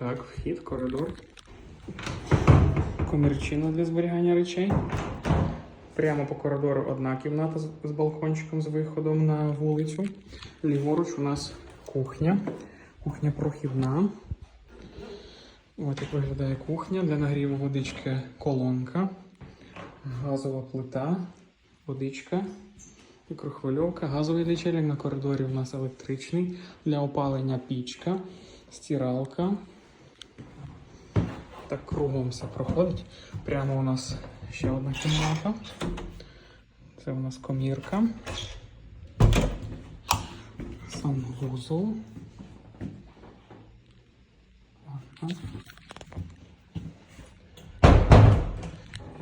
Так, вхід, коридор. Комірчина для зберігання речей. Прямо по коридору одна кімната з, балкончиком з виходом на вулицю. Ліворуч у нас кухня. Кухня прохідна. Ось як виглядає кухня. Для нагріву водички колонка, газова плита, водичка, мікрохвильовка, газовий лічильник на коридорі у нас електричний. Для опалення пічка, стиралка. Так кругом все проходить. Прямо у нас ще одна кімната. Це у нас комірка. Санвузол.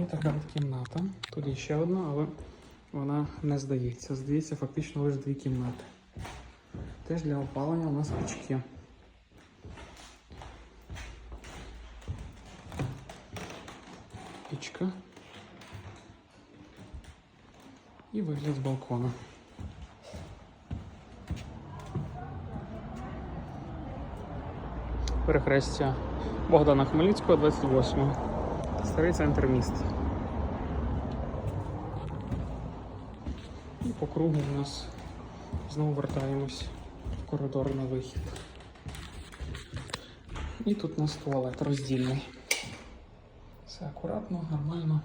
І така от кімната. Тут є ще одна, але вона не здається. Здається, фактично лише дві кімнати. Теж для опалення у нас пічки. Пічка. І вигляд з балкона. Перехрестя Богдана Хмельницького, 28. Старий центр міста. І по кругу у нас знову вертаємось в коридор на вихід. І тут у нас туалет роздільний. Все акуратно, нормально.